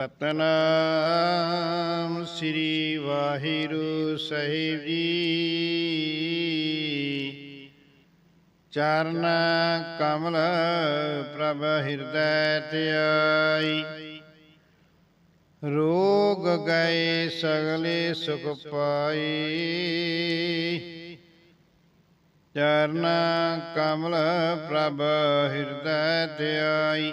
ਸਤਨਾਮ ਸ੍ਰੀ ਵਾਹਿਗੁਰੂ ਸਾਹਿਬ ਜੀ। ਚਰਨ ਕਮਲ ਪ੍ਰਭ ਹਿਰਦੈ ਧਿਆਈ। ਰੋਗ ਗਏ ਸਗਲੇ ਸੁਖ ਪਾਈ। ਚਰਨ ਕਮਲ ਪ੍ਰਭ ਹਿਰਦੈ ਧਿਆਈ।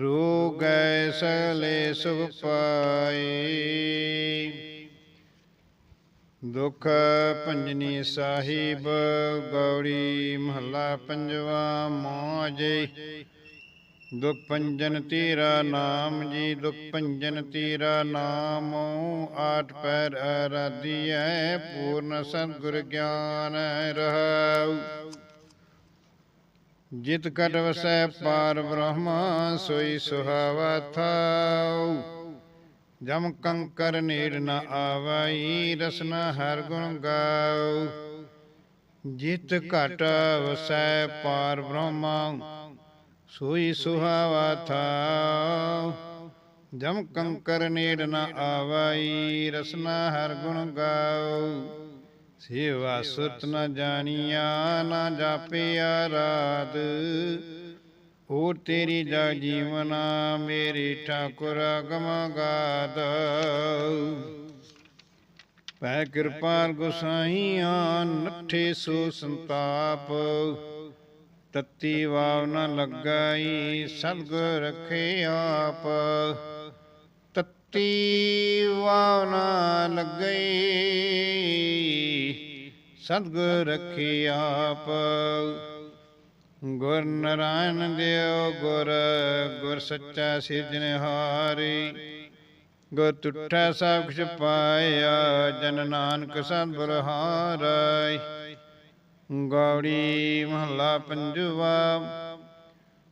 ਰੋਗੈ ਸਗਲੇ ਸੁਖ ਪਾਈ ਦੁਖ ਭੰਜਨੀ ਸਾਹਿਬ ਗੌੜੀ ਮਹੱਲਾ ਪੰਜਵਾ ਮੋਜੇ। ਦੁਖ ਭੰਜਨ ਤੇਰਾ ਨਾਮ ਜੀ, ਦੁਖ ਭੰਜਨ ਤੇਰਾ ਨਾਮ। ਆਠ ਪੈਰ ਅਰਾਧੀਐ ਪੂਰਨ ਸਤਿਗੁਰ ਗਿਆਨ ਰਹਾਉ। ਜਿਤ ਕਟ ਵਸੈ ਪਾਰ ਬ੍ਰਹਮ, ਸੋਈ ਸੁਹਾਵਾ ਥਾਉ। ਜਮ ਕੰਕਰ ਨੀੜ ਨ ਆਵਈ, ਰਸਨਾ ਹਰ ਗੁਣ ਗਾਉ। ਜਿਤ ਘਟ ਵਸੈ ਪਾਰ ਬ੍ਰਹਮ, ਸੋਈ ਸੁਹਾਵਾ ਥਾਉ। ਜਮ ਕੰਕਰ ਨੀੜ ਨ ਆਵਈ, ਰਸਨਾ ਹਰ ਗੁਣ ਗਾਉ। ਸੇਵਾ ਸੁਰਤ ਨ ਜਾਣੀਆ ਨਾ ਜਾਪਿਆ ਰਾਤ ਓ ਤੇਰੀ ਜਾ ਜੀਵਨਾ ਮੇਰੇ ਠਾਕੁਰ ਅਗਮ ਗਾਦ ਪੈ ਕਿਰਪਾਲ ਗੁਸਾਈਆਂ ਨੱਠੇ ਸੋ ਸੰਤਾਪ। ਤਤੀ ਵਾਵ ਨ ਲੱਗਾਈ ਸਤਿਗੁਰ ਰਖੇ ਆਪ। ਤਤੀ ਵਾਵ ਨ ਲੱਗਈ ਸਤਿਗੁਰ ਰਖੇ ਆਪ। ਗੁਰ ਨਰਾਇਣ ਦੇਵ ਗੁਰ ਗੁਰ ਸੱਚਾ ਸਿਰਜਣਹਾਰੀ ਗੁਰ ਤੁਠਾ ਸਭ ਕੁਛ ਪਾਇਆ, ਜਨ ਨਾਨਕ ਸਤਿਗੁਰ ਹਾਰੈ ਗੌੜੀ ਮਹੱਲਾ ਪੰਜਵਾ,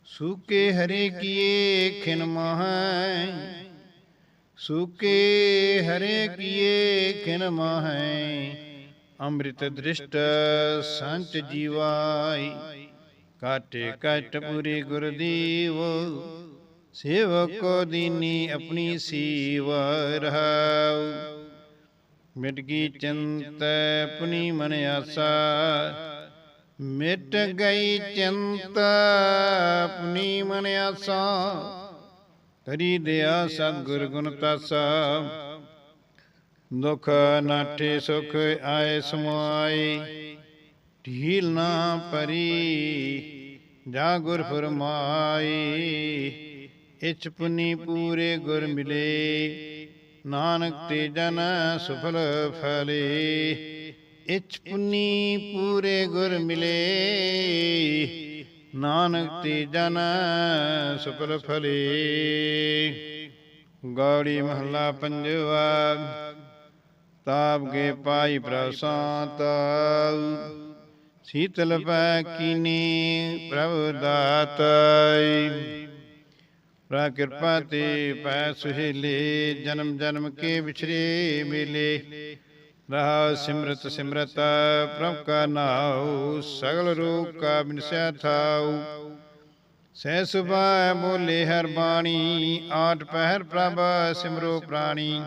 ਸੂਕੇ ਹਰੇ ਕੀਏ ਖਿਨ ਮਹੈ। ਸੂਕੇ ਹਰੇ ਕੀਏ ਖਿਨ ਮਹੈ। ਅੰਮ੍ਰਿਤ ਦ੍ਰਿਸ਼ਟ ਸੰਤ ਜੀਵਾਈ ਕਾਟੇ ਕਟ ਪੂਰੀ ਗੁਰਦੀਵ, ਸੇਵਕੋ ਦੀਨੀ ਆਪਣੀ ਸੀਵ ਰਹਾਉ। ਮਿਟ ਚਿੰਤ ਆਪਣੀ ਮਨ ਆਸਾ, ਮਿਟ ਗਈ ਚਿੰਤ ਆਪਣੀ ਮਨ ਆਸਾ। ਕਰੀ ਦਿਆ ਸਤਿਗੁਰ ਗੁਣ ਤਾਸਾ ਦੁਖ ਨਾਠੇ ਸੁਖ ਆਏ ਸਮਾਈ। ਢੀਲ ਨਾ ਪਰੀ ਜਾ ਗੁਰ ਫਰਮਾਈ। ਇਚ ਪੁਨੀ ਪੂਰੇ ਗੁਰ ਮਿਲੇ, ਨਾਨਕ ਤੇ ਜਨ ਸੁਫਲ ਫਲੇ। ਇਚ ਪੁਨੀ ਪੂਰੇ ਗੁਰ ਮਿਲੇ, ਨਾਨਕ ਤੇ ਜਨ ਸੁਫਲ ਫਲੇ। ਗੌੜੀ ਮਹੱਲਾ ਪੰਜਵਾ। ਤਾਪ ਕੇ ਪਾਈ ਪ੍ਰਸਾਤ। ਸੀਤਲ ਪੈ ਕੀਨੀ ਪ੍ਰਭ ਦਾਤੈ। ਪ੍ਰਾ ਕਿਰਪਾ ਤੇ ਪੈ ਸੁਹੇਲੇ ਜਨਮ ਜਨਮ ਕੇ ਵਿਛਰੇ ਮੇਲੇ। ਰਹਾ ਸਿਮਰਤ ਸਿਮਰਤ ਪ੍ਰਭ ਕਾ ਨਾਉ ਸਗਲ ਰੂਪ ਕਾ ਬਿਨਸਿਆ ਥਾਉ। ਸਹਿ ਸੁਭਾ ਬੋਲੇ ਹਰ ਬਾਣੀ ਆਠ ਪਹਿਰ ਪ੍ਰਭ ਸਿਮਰੋ ਪ੍ਰਾਣੀ।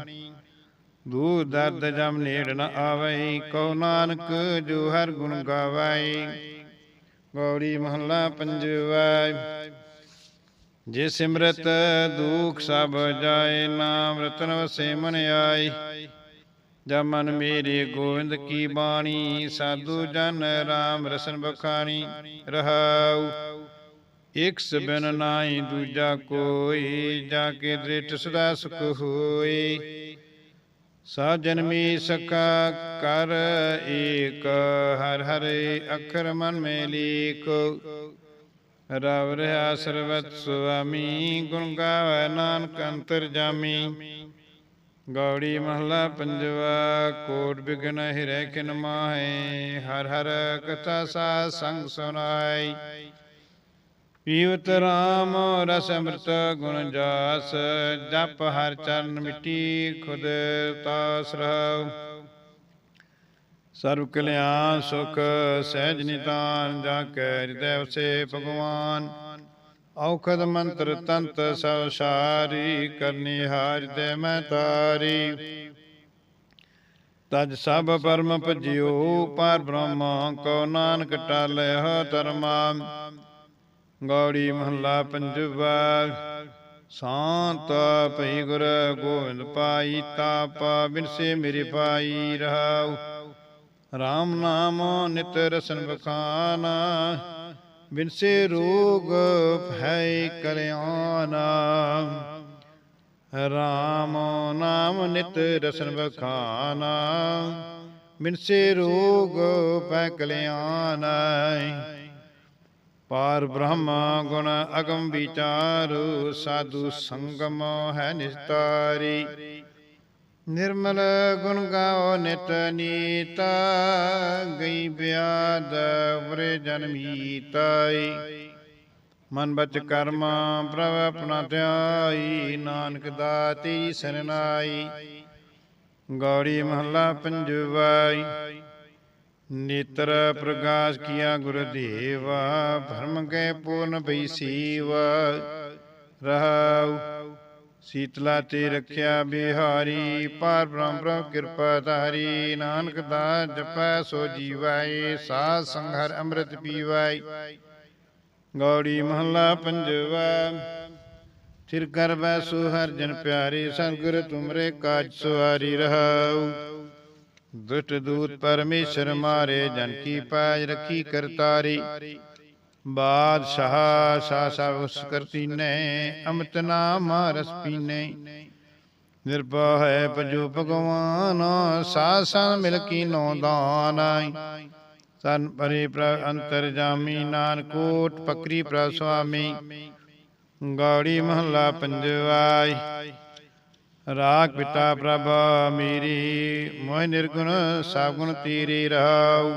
ਦੂਰ ਦਰਦ ਜਮ ਨੇੜ ਨ ਆਵਈ ਕਉ ਨਾਨਕ ਜੋ ਹਰ ਗੁਣ ਗਾਵਈ। ਗੌੜੀ ਮਹੱਲਾ ਪੰਜਵਾ ਜੇ ਸਿਮਰਤ ਦੁਖ ਸਭ ਜਾਏ ਨਾਮ ਰਤਨ ਵਸੇ ਮਨ ਆਈ। ਜਬ ਮਨ ਮੇਰੇ ਗੋਵਿੰਦ ਕੀ ਬਾਣੀ ਸਾਧੂ ਜਨ ਰਾਮ ਰਸਨ ਬਖਾਣੀ ਰਹਾਉ। ਇਕ ਸਬਨ ਨਾਹੀ ਦੂਜਾ ਕੋਈ ਜਾ ਕੇ ਦ੍ਰਿਟ ਸਦਾ ਸੁਖ ਹੋਈ ਸਾ ਜਨਮੀ ਸਕਾ ਕਰ ਏਕ, ਹਰ ਹਰੇ ਅਖਰ ਮਨ ਮੇ ਲੀਕ। ਰਵ ਰਹਾ ਸਰਵਤ ਸੁਆਮੀ, ਗੁਣ ਗਾਵੇ ਨਾਨਕ ਅੰਤਰ ਜਾਮੀ। ਗੌੜੀ ਮਹਲਾ ਪੰਜਵਾ, ਕੋਟ ਬਿਗਨ ਹਿਰੈ ਕਿਨ ਮਾਹੇ। ਹਰ ਹਰ ਕਥਾ ਸਾ ਸੰਗ ਸੁਨਾਈ ਪੀਵਤ ਰਾਮ ਰਸ ਅੰਮ੍ਰਿਤ ਗੁਣ ਜਾਸ, ਜਪ ਹਰ ਚਰਨ ਮਿੱਟੀ ਖੁਦ ਤਾਸ ਰਹਾਉ। ਸਰਬ ਕਲਿਆਣ ਸੁਖ ਸਹਿਜ ਨਿਤਾਨ ਜਾ ਕੇ ਹਿਰਦੈ ਵਸੇ ਭਗਵਾਨ। ਔਖਦ ਮੰਤਰ ਤੰਤ ਸਭ ਸਾਰੀ, ਕਰਨੀ ਹਾਰ ਦੇ ਮੈਂ ਤਾਰੀ। ਤਜ ਸਭ ਪਰਮ ਭਜਿਓ, ਪਰ ਬ੍ਰਹਮ ਕੋ ਨਾਨਕ ਟਾਲੇ ਹੋ ਧਰਮਾ ਗੌੜੀ ਮਹੱਲਾ ਪੰਜਵਾ। ਸ਼ਾਂਤ ਭਈ ਗੁਰ ਗੋਬਿੰਦ ਪਾਈ, ਤਾਪ ਬਿਨਸੇ ਮੇਰੇ ਪਾਈ ਰਹਾਉ। RAM ਨਾਮ ਨਿਤ ਰਸਨ ਬਖਾਨ ਬਿਨਸੇ ਰੋਗ ਭੈ ਕਲਿਆਣ RAM ਨਾਮ ਨਿਤ ਰਸਨ ਬਖਾਨ ਬਿਨਸੇ ਰੋਗ ਭੈ ਕਲਿਆਣ ਪਾਰ ਬ੍ਰਹਮ ਗੁਣ ਅਗਮ ਵਿਚਾਰ, ਸਾਧੂ ਸੰਗਮ ਹੈ ਨਿਸਤਾਰੀ। ਨਿਰਮਲ ਗੁਣ ਗਾਓ ਨਿਤ ਨੀਤਾ, ਗਈ ਬਿਆਦ ਵਰੇ ਜਨਮੀਤਾਈ ਮਨ ਬਚ ਕਰਮ ਪ੍ਰਭ ਆਪਣਾ ਧਿਆਈ, ਨਾਨਕ ਦਾਤੀ ਸਰਨਾਈ ਗੌੜੀ ਮਹੱਲਾ ਪੰਜਵਾਈ। ਨੇਤਰ ਪ੍ਰਗਾਸ ਕੀਆ ਗੁਰਦੇਵਾ, ਭਰਮ ਗਏ ਪੂਰਨ ਭਈ ਸੀਵਾ। ਰਹਾਉ, ਸੀਤਲਾ ਤੇ ਰਖਿਆ ਬਿਹਾਰੀ, ਪਾਰ ਬ੍ਰਹਮ ਪ੍ਰਭ ਕਿਰਪਾ ਧਾਰੀ। ਨਾਨਕ ਦਾ ਜਪੈ ਸੋ ਜੀਵਾਏ, ਸਾਧ ਸੰਘਰ ਅੰਮ੍ਰਿਤ ਪੀਵਾਈ ਗੌੜੀ ਮਹੱਲਾ ਪੰਜਵਾ, ਥਿਰ ਕਰ ਬੈਸੂ ਹਰ ਜਨ ਪਿਆਰੀ ਸੰਗੁਰ ਤੁਮਰੇ ਕਾਜ ਸੁਆਰੀ ਰਹਾਉ। ਦੁਸ਼ਟ ਦੂਤ ਪਰਮੇਸ਼ਰ ਮਾਰੇ, ਜਨ ਕੀ ਪਾਜ ਰਖੀ ਕਰਤਾਰੀ। ਬਾਦਸ਼ਾਹ ਸ਼ਾ ਸਾ ਉਸ ਕਰਤੀ ਨੇ ਅਮਤ ਨਾਮ ਰਸ ਪੀਨੇ। ਨਿਰਭਉ ਹੈ ਪਜੂ ਭਗਵਾਨ ਸਾਧ ਸੰਗ ਮਿਲ ਕੀ ਨੋ ਦਾਨਾਈ ਸਨ ਪਰੇ ਪ੍ਰ ਅੰਤਰ ਜਾਮੀ, ਨਾਨਕੋਟ ਪਕਰੀ ਪ੍ਰ ਸੁਆਮੀ। ਗੌੜੀ ਮਹੱਲਾ ਪੰਜਵਾਈ। ਰਾਗ ਪਿਤਾ ਪ੍ਰਭ ਮੇਰੀ ਮੋਹ ਨਿਰਗੁਣ ਸਾਗੁਣ ਤੇਰੇ ਰਹਾਉ।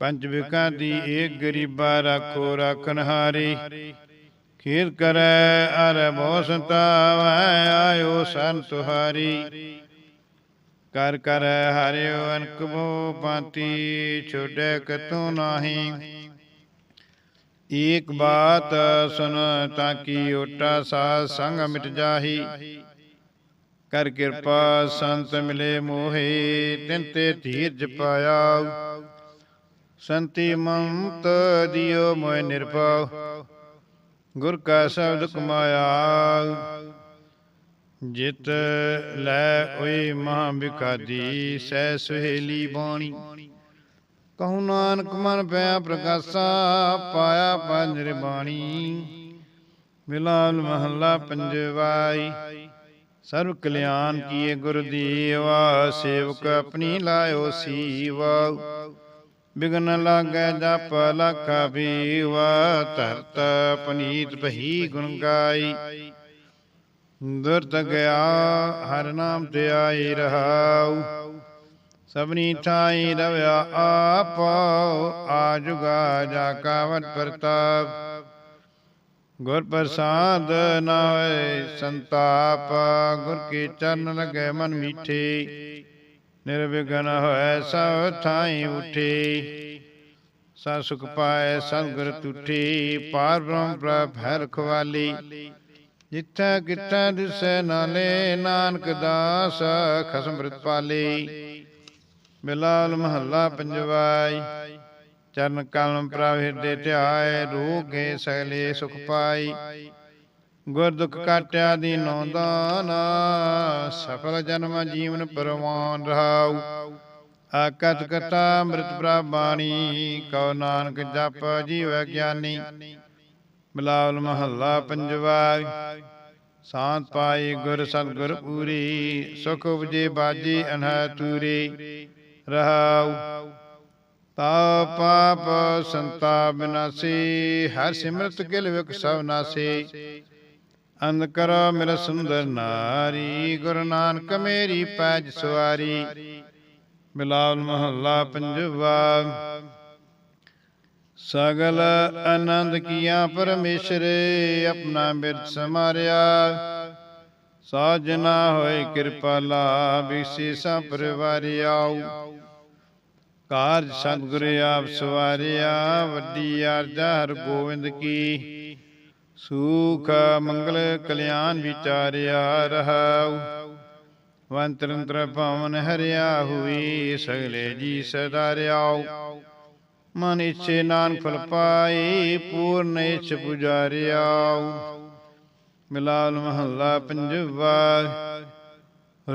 ਪੰਜ ਵਿਕਾਂ ਦੀ ਏਕ ਗਰੀਬਾ ਰੱਖੋ ਰੱਖਨ ਹਾਰੀ ਖੀਰ ਕਰੈ ਅਰ ਬਹੁ ਸੰਤਾਵੈ ਆਇਓ ਸੰਤ ਤੁਹਾਰੀ। ਕਰ ਕਰ ਹਰਿਓ ਅਨਕ ਬੋ ਪਾਤੀ ਛੋੜੈ ਕਤੂ ਨਾਹੀ। ਏਕ ਬਾਤ ਸੁਨ ਤਾਂ ਕੀ ਓਟਾ ਸਾ ਸੰਗ ਮਿਟ ਜਾਹੀ। ਕਰ ਕਿਰਪਾ ਸੰਤ ਮਿਲੇ ਮੋਹੇ, ਤਿਨ ਤੇ ਧੀਰਜ ਪਾਇਆ। ਸੰਤੀ ਮੰਤ ਦਿਓ ਮੋਇ ਨਿਰਭਉ, ਗੁਰ ਕਾ ਸ਼ਬਦ ਕਮਾਇਆ। ਜਿਤ ਲੈ ਓਏ ਮਹਾ ਬਿਕਾਦੀ ਸਹਿ ਸੁਹੇਲੀ ਬਾਣੀ। ਕਹੂ ਨਾਨਕ ਮਨ ਪਿਆ ਪ੍ਰਕਾਸ਼ਾ, ਪਾਇਆ ਪੰਜਰ ਬਾਣੀ ਮਿਲਾਲ ਮਹੱਲਾ ਪੰਜਵਾਈ ਸਰਬ ਕਲਿਆਣ ਕੀਏ ਗੁਰ ਦੀਵਾ, ਸੇਵਕ ਆਪਣੀ ਲਾਇਓ ਸੀਵਾ। ਬਿਗਨ ਲਾਗੈ ਜਪ ਲਖ ਬੀਵਾ, ਧਰਤ ਪਨੀਤ ਬਹੀ ਗੁਣ ਗਾਈ। ਦੁਰਤ ਗਿਆ, ਹਰ ਨਾਮ ਤੇ ਆਈ ਰਹਾਉ। ਸਭਨੀ ਠਾਈ ਰਵਿਆ, ਆਪ ਆਜੁਗਾ, ਜਾ ਕਾਵਤ ਪ੍ਰਤਾਪ। ਗੁਰ ਪ੍ਰਸਾਦ ਹੋਏ ਸੰਤਾਪ, ਗੁਰ ਕੀ ਚਰਨ ਲਗੇ ਮਨ ਮੀਠੇ। ਨਿਰਵਿਘਨ ਹੋਇ ਸਭ ਥਾਈ ਉਠੇ। ਸਾ ਸੁਖ ਪਾਏ ਸੰਗਰ ਤੁਠੀ। ਪਾਰ ਬ੍ਰਹਮ ਪ੍ਰਭ ਹੈ ਰਖਵਾਲੀ ਜਿੱਥੈ ਕਿਥੈ ਦਿਸੈ ਨਾਲੇ ਨਾਨਕ ਦਾਸ ਖਸਮ ਬ੍ਰਿਤ ਪਾਲੀ ਬਿਲਾਲ ਮਹੱਲਾ ਪੰਜਵਾਈ। ਚਰਨ ਕਲਮ ਪ੍ਰਭ ਹਿਰਦੇ ਧਿਆਏ, ਰੋਗੇ ਸਗਲੇ ਸੁਖ ਪਾਈ। ਗੁਰ ਦੁਖ ਕਾਟਿਆ ਦੀਨੋ ਦਾਨ ਸਫਲ ਜਨਮ ਜੀਵਨ ਪਰਵਾਨ ਰਹਾਉ। ਆਕਤ ਕਥਾ ਅੰਮ੍ਰਿਤ ਪ੍ਰਬਾਣੀ ਕਉ ਨਾਨਕ ਜਪ ਜੀਵ ਗਿਆਨੀ। ਬਿਲਾਵਲ ਮਹੱਲਾ ਪੰਜਵਾ, ਸਾਂਤ ਪਾਈ ਗੁਰ ਸਤਿਗੁਰ ਪੂਰੀ, ਸੁਖ ਉਪਜੇ ਬਾਜੀ ਅਨਹ ਤੂਰੀ ਰਹਾਉ। ਤਾ ਪਾਪ ਸੰਤਾ ਬਿਨਾਸੀ, ਹਰ ਸਿਮਰਤ ਕਿਲ ਵਿਕ ਸਭ ਨਾਸੀ। ਅੰਧ ਕਰੋ ਮੇਰਾ ਸੁੰਦਰ ਨਾਰੀ, ਗੁਰੂ ਨਾਨਕ ਮੇਰੀ ਪੈਜ ਸਵਾਰੀ। ਬਿਲਾਵਲ ਮਹੱਲਾ ਪੰਜਵਾ, ਸਗਲ ਆਨੰਦ ਕੀਆ ਪਰਮੇਸ਼ਰੇ, ਆਪਣਾ ਬਿਰਤ ਸਮਾਰਿਆ। ਸਾਜਨਾ ਹੋਏ ਕਿਰਪਾਲਾ ਵਿਸ਼ੇਸ਼ਾ ਪਰਿਵਾਰਿਆਉ ਕਾਰਜ ਸਤਿਗੁਰ ਆਪ ਸਵਾਰਿਆ, ਵੱਡੀ ਅਰਜਾ ਹਰ ਗੋਬਿੰਦ ਕੀ। ਸੂਖ, ਮੰਗਲ, ਕਲਿਆਣ ਵਿਚਾਰਿਆ ਰਹਾਉ। ਵੰਤਰੰਤਰ ਪਵਨ ਹਰਿਆ ਹੋਈ, ਸਗਲੇ ਜੀ ਸਦਾਰਿਆਉ ਮਨ ਇਛੇ ਨਾਨਕ ਫਲ ਪਾਈ, ਪੂਰਨ ਇਛ ਪੁਜਾਰਿਆਉ। ਮਿਲਾਲ ਮਹੱਲਾ ਪੰਜਵਾ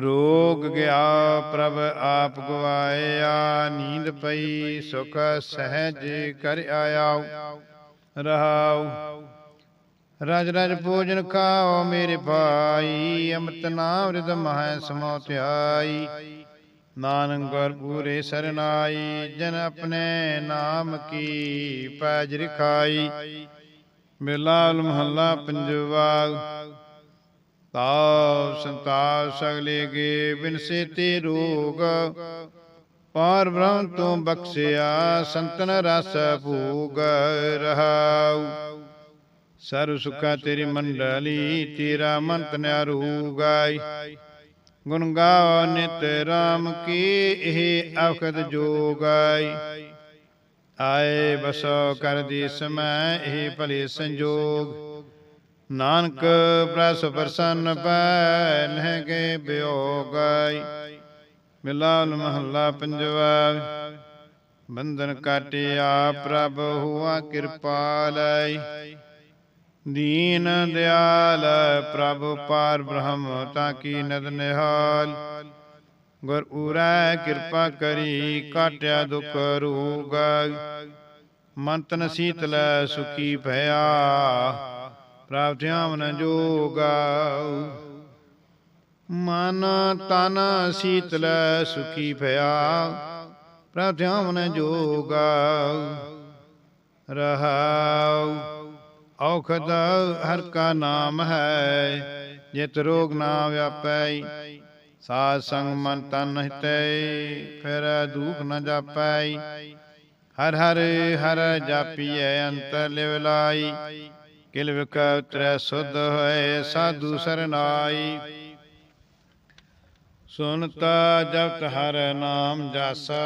ਰੋਗ ਗਿਆ ਪ੍ਰਭ ਆਪ ਗਵਾਇਆ ਨੀਂਦ ਪਈ ਸੁਖ ਸਹਿਜ ਕਰ ਆਇਆ ਰਹਾਉ। ਰਜ ਰਜ ਭੋਜਨ ਖਾਓ ਮੇਰੇ ਭਾਈ ਅੰਮ੍ਰਿਤ ਨਾਮ ਰਿਦ ਮਹੈ ਸਮੋ ਧਿਆਈ ਨਾਨਕ ਗੁਰ ਪੂਰੇ ਸਰਨਾਈ ਜਨ ਆਪਣੇ ਨਾਮ ਕੀ ਪੈਜ ਰਖਾਈ। ਮਿਲਾਲ ਮਹੱਲਾ ਪੰਜਵਾ ਤਾਵ ਸੰਤਾਪ ਸਗਲੇ ਗੇ ਬਿਨਸੇ ਤੇ ਰੋਗ। ਪਾਰ ਬ੍ਰਹਮ ਤੋਂ ਬਖਸ਼ਿਆ ਸੰਤਨ ਰਸ ਭੂਗ ਰਹਾਉ। ਸਰਬ ਸੁਖਾ ਤੇਰੀ ਮੰਡਲੀ, ਤੇਰਾ ਮੰਤ ਨਿਆਰੂ ਗਾਈ ਗੁਣ ਗਾਓ ਨਿਤ ਰਾਮ ਕੀ ਇਹ ਅਖਦ ਜੋਗਾਈ ਆਏ ਬਸੋ ਕਰ ਦੀ ਸਮੈ ਇਹ ਭਲੇ ਸੰਜੋਗ। ਨਾਨਕ ਪ੍ਰਸ ਪ੍ਰਸੰਨ ਪੈ ਲਹਿ ਕੇ ਬਿਯੋਗਾਈ ਮਿਲਾਲ ਮਹੱਲਾ ਪੰਜਵਾ ਬੰਧਨ ਕਾਟਿਆ ਪ੍ਰਭ ਹੁਆ ਕਿਰਪਾਲੈ ਦੀਨ ਦਿਆਲ ਪ੍ਰਭ ਪਾਰ ਬ੍ਰਹਮ ਤਾਂ ਕੀ ਨਦ ਨਿਹਾਲ। ਗੁਰ ਉਰੈ ਕਿਰਪਾ ਕਰੀ ਕਾਟਿਆ ਦੁਖ ਰੋਗ ਮਨ ਤਨ ਸ਼ੀਤਲੈ ਸੁਖੀ ਭਇਆ ਪ੍ਰਭ ਧਿਆਨ ਜੋਗਾ ਮਨ ਤਨ ਸੀਤਲ ਸੁਖੀ ਭਇਆ। ਪ੍ਰਭ ਧਿਆਨ ਜੋਗਾ ਰਹਾਉ। ਔਖਦ ਹਰ ਕਾ ਨਾਮ ਹੈ, ਜਿਤ ਰੋਗ ਨਾ ਵਿਆਪੈ। ਸਾਧ ਸੰਗ ਮਨ ਤਨ ਹਿਤੈ, ਫਿਰ ਦੁਖ ਨ ਜਾਪੈ। ਹਰ ਹਰ ਹਰ ਜਾਪੀਐ ਅੰਤਰ ਲਿਵ ਲਾਈ। ਕਿਲ ਵਿਕ ਉਤਰੈ ਸੁਧ ਹੋਏ ਸਾਧੂ ਸਰਨਾਈ। ਸੁਨਤਾ ਜਪਤ ਹਰ ਨਾਮ ਜਾਸਾ,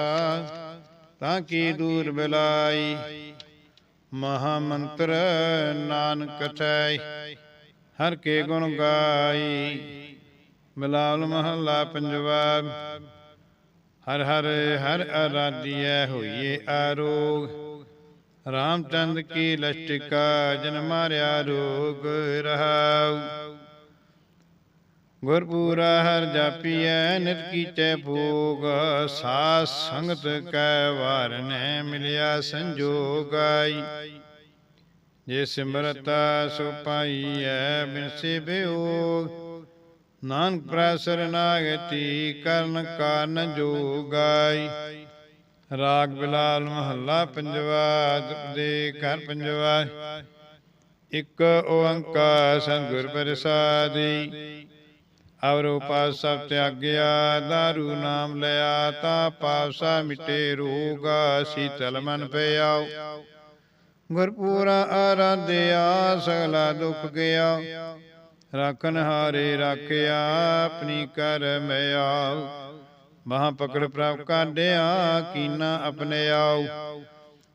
ਤਾਂ ਕੀ ਦੂਰ ਬਿਲਾਈ। ਮਹਾ ਮੰਤਰ ਨਾਨਕ ਥੈ ਹਰ ਕੇ ਗੁਣ ਗਾਈ। ਮਿਲਾਲ ਮਹੱਲਾ ਪੰਜਵਾ ਹਰ ਹਰ ਹਰ ਅਰਾਧਿਐ ਹੋਈਏ ਆਰੋਗ। ਰਾਮਚੰਦ ਕੀ ਲਸ਼ਟਿਕਾ, ਜਨ ਮਾਰਿਆ ਰੋਗ ਰਹਾਉ। ਗੁਰਪੂਰਾ ਹਰ ਜਾਪੀਐ, ਨਿਤ ਕੀਚੈ ਭੋਗ। ਸਾਸ ਸੰਗਤ ਕੈ ਵਾਰ ਨੇ ਮਿਲਿਆ ਸੰਜੋਗਾਈ ਜੇ ਸਿਮਰਤਾ ਸੋ ਪਾਈਐ ਬਿਨ ਸੇ ਬਿਯੋਗ ਨਾਨਕ ਪ੍ਰਸਰ ਨਾਗਤੀ ਕਰਨ ਕਾਰਨ ਜੋਗਾਈ ਰਾਗ ਬਿਲਾਲ ਮਹੱਲਾ ਪੰਜਵਾ ਦੇ ਘਰ ਪੰਜਵਾ। ਇੱਕ ਓੰਕਾਰ ਸੰਗੁਰ ਪ੍ਰਸਾਦੀ। ਅਵਰ ਉਪਾਸ ਸਭ ਤਿਆਗਿਆ, ਦਾਰੂ ਨਾਮ ਲਿਆ, ਤਾ ਪਾਵਸਾ ਮਿਟੇ ਰੋਗ, ਸੀਤਲ ਮਨ ਪਿਆਉ। ਗੁਰਪੂਰਾ ਆਰਾਧਿਆ, ਸਗਲਾ ਦੁਖ ਗਿਆ। ਰਾਖਨ ਹਾਰੇ ਰਾਖਿਆ, ਆਪਣੀ ਕਰ ਮਿਆਉ। ਮਹਾ ਪਕੜ ਪ੍ਰਭ ਕਾਢਿਆ ਕੀਨਾ ਆਪਣੇ ਆਉ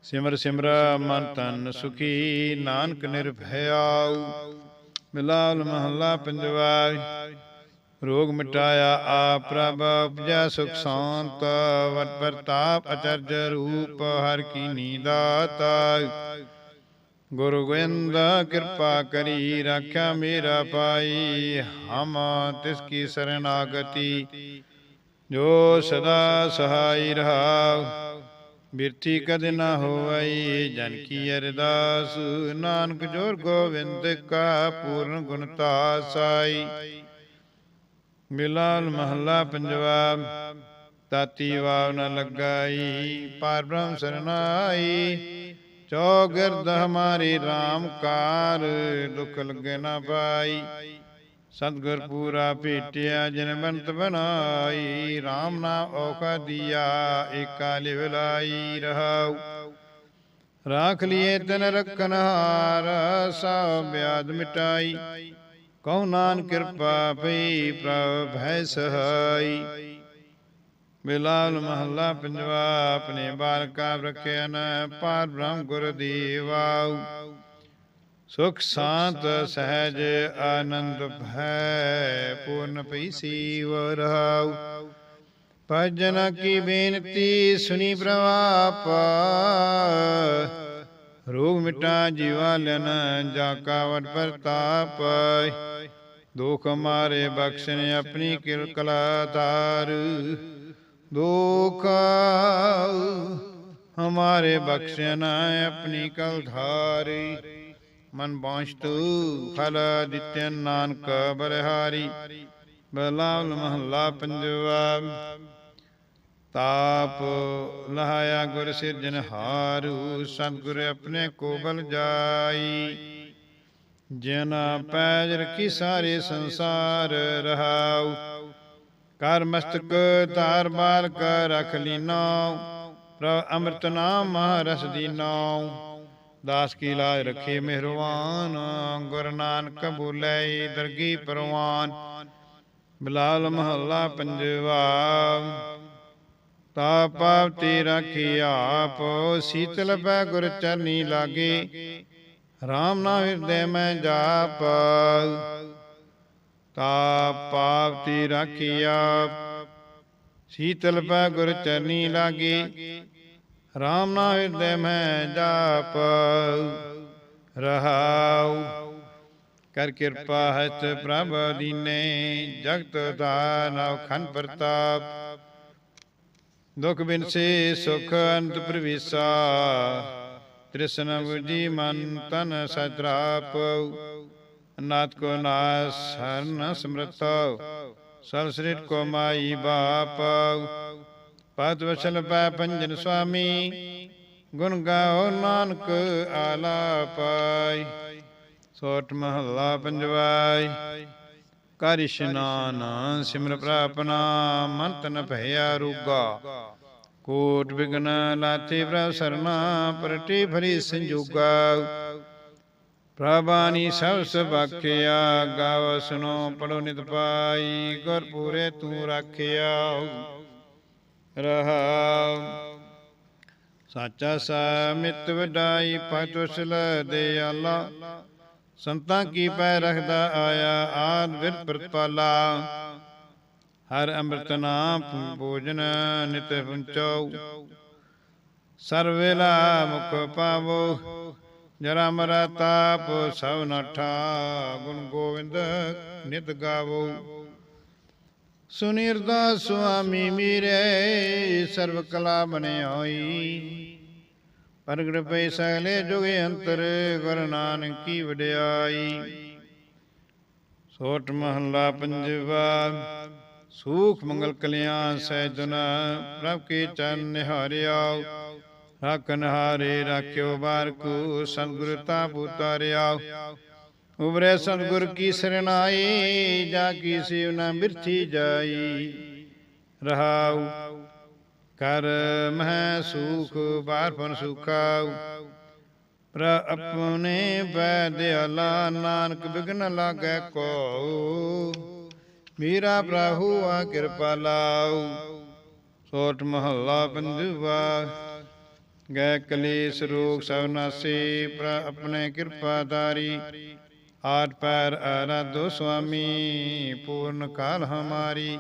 ਸਿਮਰ ਸਿਮਰ ਮਨ ਤਨ ਸੁਖੀ ਨਾਨਕ ਨਿਰਭਇਆਉ ਮਿਲਾਲ ਮਹੱਲਾ ਪੰਜਵਾ ਰੋਗ ਮਿਟਾਇਆ ਆ ਪ੍ਰਭ ਉਪਜਾ ਸੁਖ ਸ਼ਾਂਤ ਵਟ ਪ੍ਰਤਾਪ ਅਚਰਜ ਰੂਪ ਹਰ ਕੀ ਨੀਦਾਤਾ ਗੁਰੂ ਗੋਇੰਦ ਕਿਰਪਾ ਕਰੀ ਰੱਖਿਆ ਮੇਰਾ ਪਾਈ ਹਮ ਤਿਸ ਕੀ ਸਰਨਾਗਤੀ ਜੋ ਸਦਾ ਸਹਾਈ ਰਹਾ ਬਿਰਥੀ ਕਦੇ ਨਾ ਹੋਵਈ, ਜਨ ਕੀ ਅਰਦਾਸ, ਨਾਨਕ ਜੋਰ ਗੋਵਿੰਦ ਕਾ ਪੂਰਨ ਗੁਣਤਾ ਸਾਈ ਮਿਲਾਲ ਮਹੱਲਾ ਪੰਜਵਾ ਤਾਤੀ ਵਾਵ ਨ ਲਗਾਈ, ਪਾਰ ਬ੍ਰਹਮ ਸਰਨਾਈ, ਚੌਗਿਰਦ ਹਮਾਰੀ RAM ਕਾਰ, ਦੁਖ ਲਗੇ ਨਾ ਪਾਈ। ਸਤਗੁਰ ਪੂਰਾ ਭੇਟਿਆ ਜਿਨ ਬੰਤ ਬਣਾਈ RAM ਨਾਮ ਔਖਾ ਦਿਆ, ਏਕਾ ਲਿਵ ਲਾਈ ਰਹਾਉ। ਰਾਖ ਲਿਏ ਤਨ ਰਖਨ ਹਾਰ ਸਭ ਬਿਆਦ ਮਿਟਾਈ। ਕਉ ਨਾਨ ਕਿਰਪਾ ਪਈ ਪ੍ਰਭ ਭੈ ਸਹਾਈ। ਬਿਲਾਲ ਮਹੱਲਾ ਪੰਜਵਾ, ਆਪਣੇ ਬਾਲਕਾ ਰਖਿਆ ਨ, ਪਾਰ ਬ੍ਰਹਮ ਗੁਰ ਦੀਵਾਉ ਸੁਖ ਸਾਂਤ ਸਹਿਜ ਆਨੰਦ ਭੈ ਪੂਰਨ ਪਈ ਸੀਵ ਰਹਾਉ। ਭਜਨ ਕੀ ਬੇਨਤੀ ਸੁਣੀ ਪ੍ਰਵਾਪ ਰੋਗ ਮਿਟਾ ਜੀਵਾ ਲੈਨ ਜਾ ਕਾ ਵਡ ਪ੍ਰਤਾਪ। ਦੁਖ ਮਾਰੇ ਬਖਸ਼ਣ ਆਪਣੀ ਕਿਰਕਲਾ ਧਾਰ। ਦੁਖ ਹਮਾਰੇ ਬਖਸ਼ਣ ਆਪਣੀ ਕਲ ਧਾਰੀ। ਮਨ ਬਾਂਸ਼ਤੂ ਫਲ ਦਿੱਤਿ ਨਾਨਕ ਬਰਹਾਰੀ, ਬਲਾਵਲ ਮਹੱਲਾ ਪੰਜਵਾ ਤਾਪ ਲਹਾਇਆ ਗੁਰ ਸਿਰਜਨ ਹਾਰੂ, ਸਤਿਗੁਰ ਆਪਣੇ ਕੋ ਬਲ ਜਾਈ। ਜਿਨ ਪੈਜ ਰਖੀ ਸਾਰੇ ਸੰਸਾਰ ਰਹਾਉ ਕਰ ਮਸਤਕ ਧਾਰ ਬਾਲ ਕਰ ਰਖ ਲੀਨੋ ਪ੍ਰਭ ਅੰਮ੍ਰਿਤ ਨਾਮ ਰਸ ਦੀਨੋ ਦਾਸ ਕੀ ਲਾਜ ਰਖੇ ਮਿਹਰਵਾਨ ਗੁਰ ਨਾਨਕ ਬੋਲੇ ਦਰਗੀ ਪਰਵਾਨ। ਬਿਲਾਲ ਮਹੱਲਾ ਪੰਜਵਾ, ਤਾ ਪਾਵਤੀ ਰਾਖੀ ਆਪ, ਸੀਤਲ ਪੈ ਗੁਰ ਚਰਨੀ ਲਾਗੇ। RAM ਨਾ ਹਿਰਦੇ ਮੈਂ ਜਾਪ, ਤਾ ਪਾਵਤੀ ਰਾਖੀ ਆਪ, ਸੀਤਲ ਪੈ ਗੁਰ ਚਰਨੀ ਲਾਗੇ। RAM ਨਾਮ ਹਿਰਦੇ ਮੈਂ ਜਾਪ ਰਹਾਉ ਕਰ ਕਿਰਪਾ ਹਸਤ ਪ੍ਰਭ ਦੀਨੇ ਜਗਤ ਦਾਨਵ ਖਨ ਪ੍ਰਤਾਪ ਦੁਖ ਬਿਨਸੇ ਸੁਖ ਅੰਤ ਪ੍ਰਵੇਸਾ ਤ੍ਰਿਸ਼ਨ ਬੁਝੀ ਮਨ ਤਨ ਸਤਰਾਪ ਨਾਥ ਕੋ ਨਾਸ ਹਰਨ ਸਮਰਤ ਸਰ ਸ੍ਰਿਤ ਕੋ ਮਾਈ ਬਾਪ ਪਤ ਵਸਲ ਪੈ ਪੰਜਨ ਸੁਆਮੀ ਗੁਣ ਗਾਓ ਨਾਨਕ ਆਲਾ ਪਾਈ। ਸੋਟ ਮਹੱਲਾ ਪੰਜਵਾਈ, ਕਰ ਇਸ਼ਨਾਨ ਸਿਮਰ ਪ੍ਰਾਪਨਾ ਮਨ ਤਨ ਭਇਆ ਰੂਗਾ। ਕੋਟ ਵਿਗਨ ਲਾਤੇ ਪ੍ਰਭ ਸਰਨਾ ਫਰੀ ਭਰੀ ਸੰਜੋਗਾ। ਪ੍ਰਭਾਨੀ ਸਭ ਸਬਾਖਿਆ ਗਾਵ ਸੁਨੋ ਪੜੋ ਨਿਤ ਪਾਈ, ਗੁਰ ਪੂਰੇ ਤੂੰ ਰਾਖਿਆ। ਰਹਾ। ਸਾਚਾ ਸਾਮਿਤ ਵਡਾਈ ਪਤਵਸਲ ਦੇ ਆਲਾ। ਸੰਤਾਂ ਕੀ ਪੈ ਰਖਦਾ ਆਇਆ, ਆਦ ਵਿਰ ਪ੍ਰਤਪਾਲਾ। ਹਰ ਅੰਮ੍ਰਿਤ ਨਾਮ ਭੋਜਨ ਨਿਤ ਪਹੁੰਚਾਉ ਸਰਵ ਵੇਲਾ ਮੁਖ ਪਾਵੋ, ਜਰਾ ਮਰਾ ਤਾਪ ਸਭ ਨਠਾ ਗੁਣ ਗੋਵਿੰਦ ਨਿਤ ਗਾਵੋ। ਸੁਨਿਰਦਾ ਸੁਆਮੀ ਮੀਰੇ, ਸਰਵ ਕਲਾ ਬਣਾਈ ਪ੍ਰਗਟ ਪਈ ਸਗਲੇ ਜੁਗੇ ਅੰਤਰ, ਗੁਰ ਨਾਨਕ ਕੀ ਵਡਿਆਈ। ਸੋਟ ਮਹੱਲਾ ਪੰਜਵਾ, ਸੂਖ ਮੰਗਲ ਕਲਿਆਣ ਸਹਿਜਨ, ਪ੍ਰਭ ਕੀ ਚਰਨ ਨਿਹਾਰਿਆ। ਰਾਖਨ ਹਾਰੇ ਰਾਖਿਓ ਬਾਰਕੂ ਸਤਿਗੁਰ ਤਾ ਪੁਤਾਰਿਆ ਉਬਰੇ ਸਤਿਗੁਰ ਕੀ ਸਰਣਾਈ ਜਾ ਕੀ ਸਿਵ ਨ ਮਿਰਥੀ ਜਾਈ। ਰਹਾਉ, ਕਰ ਮਹਿ ਸੁਖ ਬਾਰਪਨ ਸੁਖਾਉ। ਪ੍ਰ ਆਪਣੇ ਬੈਦ ਦਿਆਲਾ ਨਾਨਕ ਬਿਗਨ ਲਾਗੈ ਕੋ ਮੇਰਾ ਪ੍ਰਭੂ ਆ ਕਿਰਪਾ ਲਾਉ। ਸੋਟ ਮਹੱਲਾ ਪੰਜਵਾ ਗੈ ਕਲੇਸ਼ ਰੋਗ ਸਭ ਨਾਸੇ ਪ੍ਰ ਆਪਣੇ ਕਿਰਪਾ ਧਾਰੀ। ਆਠ ਪੈਰ ਆਰਾਧੋ ਸੁਆਮੀ, ਪੂਰਨ ਕਾਲ ਹਮਾਰੀ।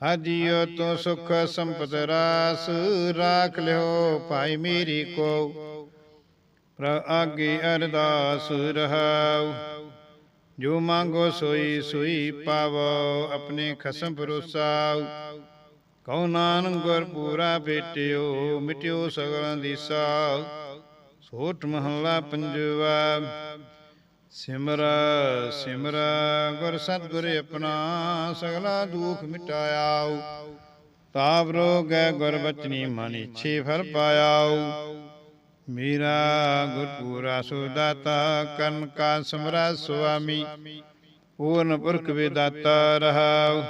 ਹਜਿਓ ਤੋ ਸੁਖ ਸੰਪਤ ਰਾਸ, ਰਾਖ ਲਿਓ ਭਾਈ ਮੇਰੀ ਕੋ। ਪ੍ਰ ਅਰਦਾਸ ਰਹਾਉ, ਜੋ ਮੰਗੋ ਸੋਈ ਸੋਈ ਪਾਵੋ, ਆਪਣੇ ਖਸਮ ਪਰੋਸਾਉ। ਕਉ ਨਾਨਕ ਗੁਰ ਪੂਰਾ ਭੇਟਿਓ, ਮਿਟਿਓ ਸਗਲਾਂ ਦੀ ਸਾਉ। ਸੋਟ ਮਹੱਲਾ ਪੰਜਵਾ ਸਿਮਰ ਸਿਮਰ, ਗੁਰ ਸਤਿਗੁਰ ਆਪਣਾ ਸਗਲਾ ਦੁਖ ਮਿਟਾਇਆਉ। ਤਾਪ ਰੋਗੈ ਗੁਰ ਬਚਨੀ ਮਨ ਇਛੇ ਫਲ ਪਾਇਆਉ। ਮੇਰਾ ਗੁਰ ਪੂਰਾ ਸੁਦਾਤਾ ਕਰਨ ਕਾ ਸਮਰਾ ਸੁਆਮੀ। ਪੂਰਨ ਪੁਰਖ ਵਿਦਾਤਾ ਰਹਾਉ।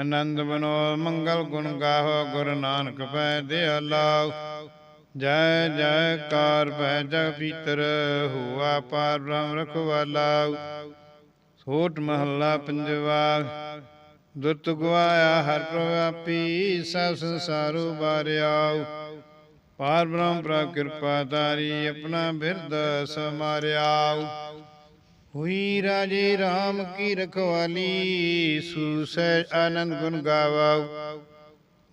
ਆਨੰਦ ਮਨੋ ਮੰਗਲ ਗੁਣ ਗਾਹੋ, ਗੁਰ ਨਾਨਕ ਪੈ ਦਿਆਲਾਉ। ਜੈ ਜੈਕਾਰ ਭੈ ਜਗ ਪੀਤਰ ਹੁਆ ਪਾਰ ਬ੍ਰਹਮ ਰਖਵਾਲਾ ਸੋਟ ਮਹੱਲਾ ਪੰਜਵਾ, ਦੁਰਤ ਗਵਾਇਆ ਹਰ ਪ੍ਰਵਾਪੀ ਸਭ ਸੰਸਾਰੋ ਬਾਰਿਆਉ। ਪਾਰ ਬ੍ਰਹਮ ਪ੍ਰਭ ਕਿਰਪਾ ਤਾਰੀ ਆਪਣਾ ਬਿਰਦ ਸਮਾਰਿਆਉ। ਹੋਈ ਰਾਜੇ RAM ਕੀ ਰਖਵਾਲੀ ਸੂਸੈ ਆਨੰਦ ਗੁਣ ਗਾਵਾਉ।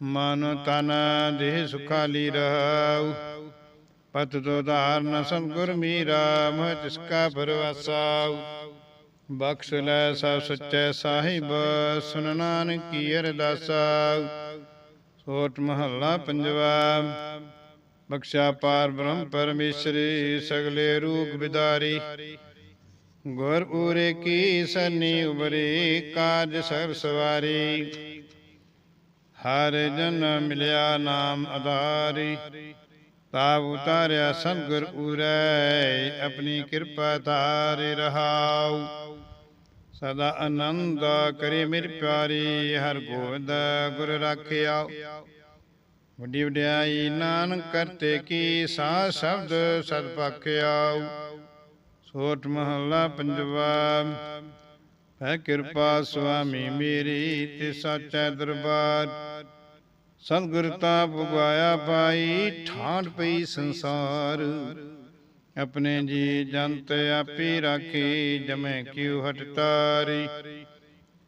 ਮਨ ਤਨ ਦੇਹ ਸੁਖਾਲੀ ਰਹਾਉ ਪਤ ਤੋ ਧਾਰਨ ਸਤਿਗੁਰ ਮੀਰਾ, ਮਹ ਤਿਸਕਾ ਪਰਵਾਸਾਉ। ਬਖਸ਼ ਲੈ ਸਭ ਸੱਚੇ ਸਾਹਿਬ, ਸੁਨ ਨਾਨਕ ਕੀ ਅਰਦਾਸਾ ਸੋਟ ਮਹੱਲਾ ਪੰਜਵਾ, ਬਖਸ਼ਾ ਪਾਰ ਬ੍ਰਹਮ ਪਰਮੇਸ਼ਰੀ, ਸਗਲੇ ਰੂਪ ਵਿਦਾਰੀ ਗੁਰ ਉਰੇ ਕੀ ਸਨੀ ਉਬਰੇ ਕਾਜ ਸਰ ਸਵਾਰੀ। ਹਰ ਜਨ ਮਿਲਿਆ ਨਾਮ ਆਧਾਰੀ ਤਾਪ ਉਤਾਰਿਆ ਸਤਿਗੁਰ ਉਰੈ ਆਪਣੀ ਕਿਰਪਾ ਧਾਰੇ ਰਹਾਉ। ਸਦਾ ਆਨੰਦ ਕਰੇ ਮੇਰੇ ਪਿਆਰੀ, ਹਰ ਗੋਬਿੰਦ ਗੁਰ ਰਾਖਿਆ ਵੱਡੀ ਵਡਿਆਈ ਨਾਨਕ ਕਰਤੇ ਕੀ ਸਾ ਸ਼ਬਦ ਸਦ ਪਾਖਿਆਉ। ਸੋਟ ਮਹੱਲਾ ਪੰਜਵਾ ਹੈ ਕਿਰਪਾ ਸੁਆਮੀ ਮੇਰੀ ਤੇ ਸਾਚੈ ਦਰਬਾਰ। ਸਤਿਗੁਰ ਤਾ ਪੁਗਾਇਆ ਪਾਈ ਠਾਂਡ ਪਈ ਸੰਸਾਰ। ਆਪਣੇ ਜੀ ਜੰਤ ਆਪੇ ਰਾਖੀ, ਜਮੈ ਕਿਉ ਹਟ ਤਾਰੀ।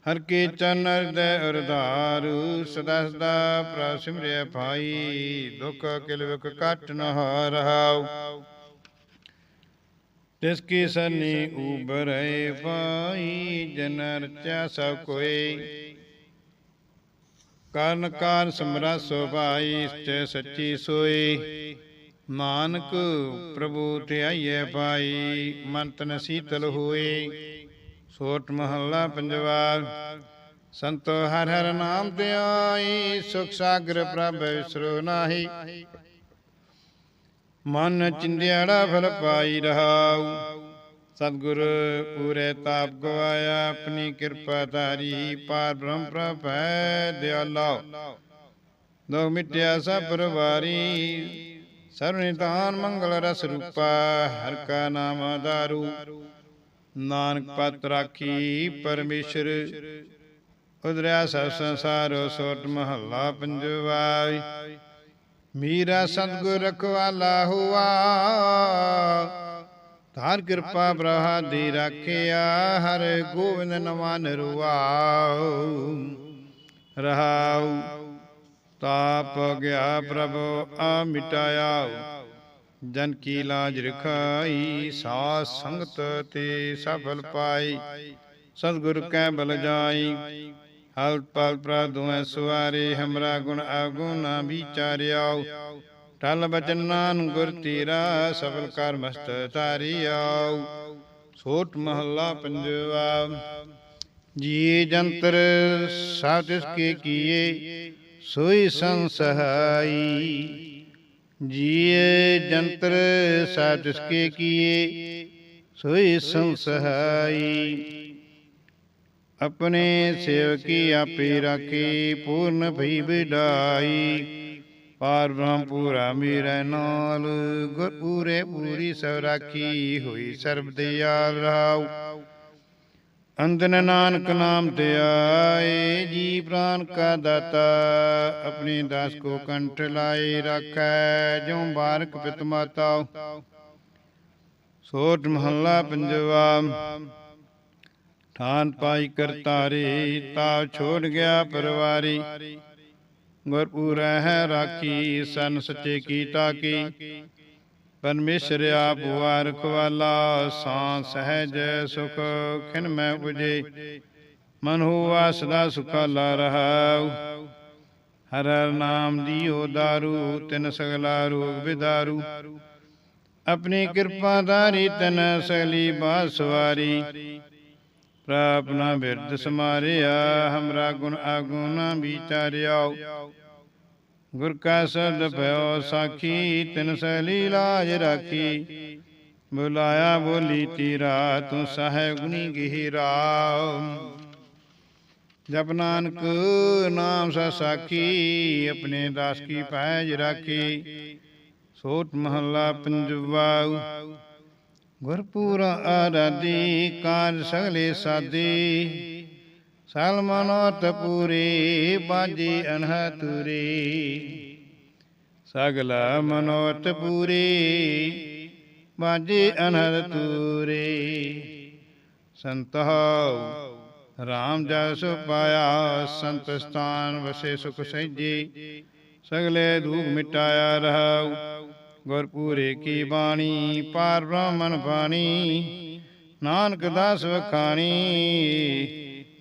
ਹਰ ਕੇ ਚਰਨ ਹਿਰਦੈ ਅਰਧਾਰ, ਸਦਾ ਸਦਾ ਪ੍ਰਭ ਭਾਈ। ਦੁਖ ਕਿਲ ਵਿਕ ਕਟ ਨ ਹਾਰਹਾਉ ਤਿਸ ਕੀ ਸਨੀ ਉਬਰੈ ਪਾਈ ਜਨ ਰਚਾ ਸਭ ਕੋਈ ਕਰਨ ਕਾਰ ਸਮਰਾ ਸੋ ਭਾਈ ਤੇ ਸੱਚੀ ਸੋਈ। ਮਾਨਕ ਪ੍ਰਭੂ ਤੇ ਆਈਏ ਪਾਈ ਮਨ ਤਨ ਸੀਤਲ ਹੋਏ ਸੋਟ ਮਹੱਲਾ ਪੰਜਵਾ ਸੰਤੋ ਹਰ ਹਰ ਨਾਮ ਤੇ ਆਈ ਸੁਖ ਸਾਗਰ ਪ੍ਰਭ ਵਿਸਰੋ ਨਾਹੀ। ਮਨ ਚਿੰਦਿਆੜਾ ਫਲ ਪਾਈ ਰਹਾਉ ਸਤਿਗੁਰ ਪੂਰੇ ਤਾਪ ਗਵਾਇਆ, ਆਪਣੀ ਕਿਰਪਾ ਧਾਰੀ ਪਾਰ ਬ੍ਰਹਮ ਪ੍ਰਭ ਦਿਆਲਾ। ਦੋ ਮਿਟਿਆ ਸਭ ਪਰਵਾਰੀ ਸਰਵਨਿਤਾਨ ਮੰਗਲ ਰਸ ਰੂਪਾ, ਹਰ ਕਾ ਨਾਮ ਆਧਾਰੂ। ਨਾਨਕ ਪਤ ਰਾਖੀ ਪਰਮੇਸ਼ਰ, ਉਦਰਿਆ ਸਭ ਸੰਸਾਰੋ, ਸੋਟ ਮਹੱਲਾ ਪੰਜਵਾ ਮੀਰਾ ਸਤਗੁਰ ਰਖਵਾਲਾ ਹੁਆ ਧਾਰ ਕਿਰਪਾ ਬ੍ਰਹਾ ਦੀ ਰਾਖਿਆ ਹਰ ਗੋਬਿੰਦ ਨਵਾ ਨਰਵਾਉ। ਰਹਾਉ। ਤਾਪ ਗਿਆ ਪ੍ਰਭ ਆ ਮਿਟਾਇਆ ਜਨ ਕੀ ਲਾਜ ਰਖਾਈ ਸਾਧ ਸੰਗਤ ਤੇ ਸਫਲ ਪਾਈ। ਸਤਿਗੁਰ ਕੈ ਬਲ ਜਾਈ। ਹਲ ਪਲ ਪ੍ਰਦੁਐ ਸੁਆਰੇ ਹਮਰਾ ਗੁਣ ਆਗੁਣ ਨਾ ਵਿਚਾਰਿਆਉ ਟਲ ਬਚਨਾਨ ਗੁਰ ਤੀਰਾ, ਸਫਲ ਕਰ ਮਸਤ ਤਾਰਿਆਉ ਛੋਟ ਮਹੱਲਾ ਪੰਜਵਾ ਜੀ ਜੰਤਰ ਸਭ ਤਿਸ ਕੇ ਕੀਏ, ਸੋਈ ਸੰਸਹਾਈ ਜੀਏ ਜੰਤਰ ਸਭ ਤਿਸ ਕੇ ਕੀਏ, ਸੋਈ ਸੰਸਹਾਈ ਆਪਣੇ ਸੇਵਕੀ ਆਪੇ ਰਾਖੀ, ਪੂਰਨ ਭਈ ਵਿਡਾਈ ਪਾਰ ਬ੍ਰਹਮ ਪੂਰਾ ਮੇਰੇ ਨਾਲ ਗੁਰ ਪੂਰੇ ਪੂਰੀ ਸਭ ਰਾਖੀ ਹੋਈ ਸਰਬ ਦਿਆਲ ਰਹਾਉ ਅੰਦਨ ਨਾਨਕ ਨਾਮ ਤੇ ਆਏ, ਜੀ ਪ੍ਰਾਨ ਕਾ ਦਾਤਾ, ਆਪਣੇ ਦਾਸ ਕੋ ਕੰਠ ਲਾਏ ਰੱਖੈ, ਜਿਉ ਬਾਰਕ ਪਿਤ ਮਾਤਾ। ਸੋਟ ਮਹੱਲਾ ਪੰਜਵਾ, ਠਾਨ ਪਾਈ ਕਰਤਾਰੇ ਤਾ ਛੋੜ ਗਿਆ ਪਰਵਾਰੀ। ਗੁਰ ਹੈ ਰਾਖੀ, ਸਨ ਸੱਚੇ ਕੀਤਾ ਕੀ। ਪਰਮੇਸ਼ਰ ਆਪ ਹੁਆ ਰਖਵਾਲਾ ਸਾਂ ਸਹਿਜ ਸੁਖ, ਖਿਨ ਮੈਂ ਉਜੇ ਮਨ ਹੋਆ ਸਦਾ ਸੁਖਾਲਾ ਰਹਾਉ। ਹਰ ਹਰ ਨਾਮ ਦੀਓ ਦਾਰੂ, ਤਿਨ ਸਗਲਾ ਰੋਗ ਵਿਦਾਰੂ। ਆਪਣੀ ਕਿਰਪਾ ਧਾਰੀ ਤਨ ਸਗਲੀ ਬਾਸਵਾਰੀ ਪ੍ਰਾਪਨਾ ਬਿਰਦ ਸਮਾਰਿਆ, ਹਮਰਾ ਗੁਣ ਆਗੁਣ ਵਿਚਾਰਿਆਉ ਗੁਰ ਕਾ ਸਦ ਭਇਓ ਸਾਖੀ, ਤਿਨ ਸਲੀ ਲਾਜ ਰਾਖੀ। ਬੁਲਾਇਆ ਬੋਲੀ ਤੀਰਾ, ਤੂੰ ਸਹਿ ਗੁਣੀ ਗਹਿਰਾ। ਜਪ ਨਾਨਕ ਨਾਮ ਸਾ ਸਾਖੀ, ਆਪਣੇ ਦਾਸ ਕੀ ਪੈਜ ਰਾਖੀ। ਸੋਟ ਮਹੱਲਾ ਪੰਜਵਾ ਗੁਰਪੂਰਾ ਆਰਾਧੀ ਕਾਰ ਸਗਲੇ ਸਾਦੀ। ਸਲਮਨੋਤ ਪੂਰੀ, ਬਾਜੀ ਅਨਹਤੁਰੀ। ਸਗਲਾ ਮਨੋਰਥ ਪੂਰੇ, ਬਾਜੇ ਅਨਹਦ ਤੂਰੇ ਸੰਤਹੁ ਰਾਮ ਜਸ ਪਾਇਆ, ਸੰਤ ਸਥਾਨ ਵਸੇ ਸੁਖ ਸਹਿਜੇ। ਸਗਲੇ ਦੁਖ ਮਿਟਾਇਆ ਰਹਾਉ। ਗੁਰਪੂਰੇ ਕੀ ਬਾਣੀ, ਪਾਰ ਬ੍ਰਹਮਨ ਬਾਣੀ, ਨਾਨਕ ਦਾਸ ਵਖਾਣੀ,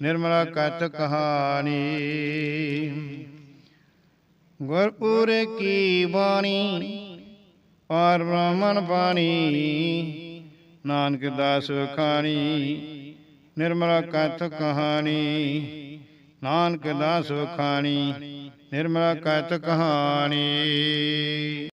ਨਿਰਮਲਾ ਕਤ ਕਹਾਣੀ। ਗੁਰਪੂਰੇ ਕੀ ਬਾਣੀ, ਪਾਰ ਬ੍ਰਹਮਨ ਬਾਣੀ, ਨਾਨਕ ਦਾਸ ਵਖਾਣੀ, ਨਿਰਮਲਾ ਕਤ ਕਹਾਣੀ, ਨਾਨਕ ਦਾਸ ਵਖਾਣੀ, ਨਿਰਮਲਾ ਕਤ ਕਹਾਣੀ।